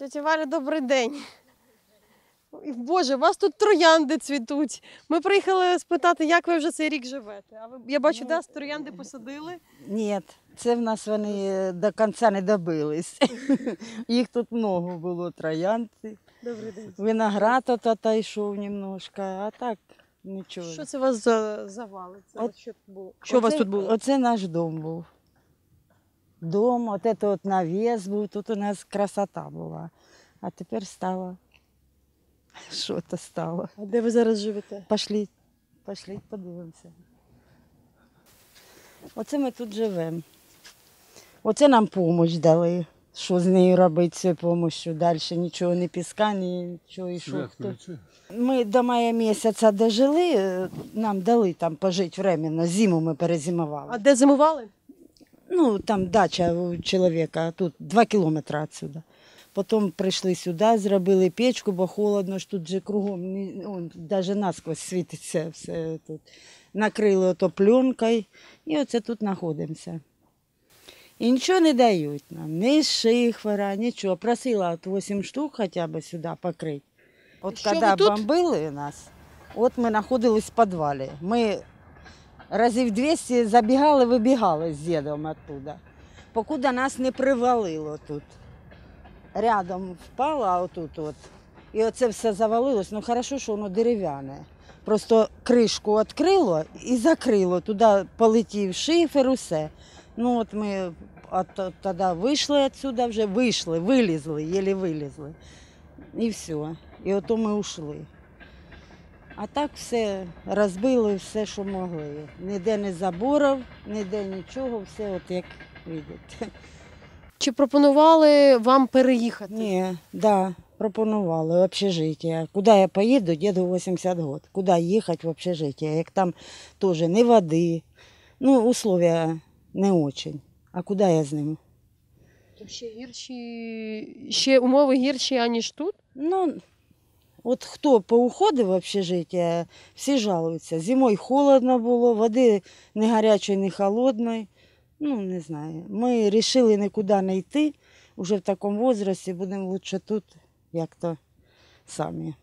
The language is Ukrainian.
Тетя Валя, добрий день. Боже, у вас тут троянди цвітуть. Ми приїхали спитати, як ви вже цей рік живете. А ви, я бачу, да, троянди посадили. Ні, це в нас вони е, до кінця не добились. Їх тут много було троянди. Добрий день. Виноград ото та йшов немножко, а так нічого. Що це у вас за завали? Це от що було? Що у вас тут було? Оце наш дом був. Дом, от це от навіс був, тут у нас красота була. А тепер стало. Що то стало? А де ви зараз живете? Пошли, пошли, подивимося. Оце ми тут живемо. Оце нам допомогу дали. Що з нею робити з допомогою? Далі нічого, ні піска, нічого. І що, хто. Ми до мая місяця дожили, нам дали там пожити временно, зиму ми перезимували. А де зимували? Ну, там дача у чоловіка, тут два кілометри відсюди. Потім прийшли сюди, зробили печку, бо холодно ж тут же кругом, он, навіть насквозь світиться все тут. Накрили ото пленкою і оце тут знаходимося. І нічого не дають нам, ні шифера, нічого. Просила от 8 штук хоча б сюди покрити. От коли бомбили нас, от ми знаходились в підвалі. Ми разів 200 забігали, вибігали з дідом оттуда. Покуда нас не привалило тут. Рядом впало, а отут от. І оце все завалилось. Ну хорошо, що воно дерев'яне. Просто кришку відкрило і закрило. Туди полетів шифер, усе. Ну от ми от, тоді вийшли відсюди, вже вийшли, вилізли, єлі вилізли. І все. І ото ми ушли. А так все розбили, все, що могли. Ніде не заборів, ніде нічого, все от як видите. Чи пропонували вам переїхати? Ні, да, пропонували в общежиття. Куди я поїду, діду 80 років. Куди їхати в общежиття, як там теж ні води. Ну, условия не очень. А куди я з ним? Ще гірші, ще умови гірші, аніж тут. Ну, от хто поуходив в общежиття, всі жалуються. Зимою холодно було, води не гарячої, не холодної. Ну, не знаю. Ми вирішили нікуди не йти. Уже в такому возрасті будемо лучше тут, як то самі.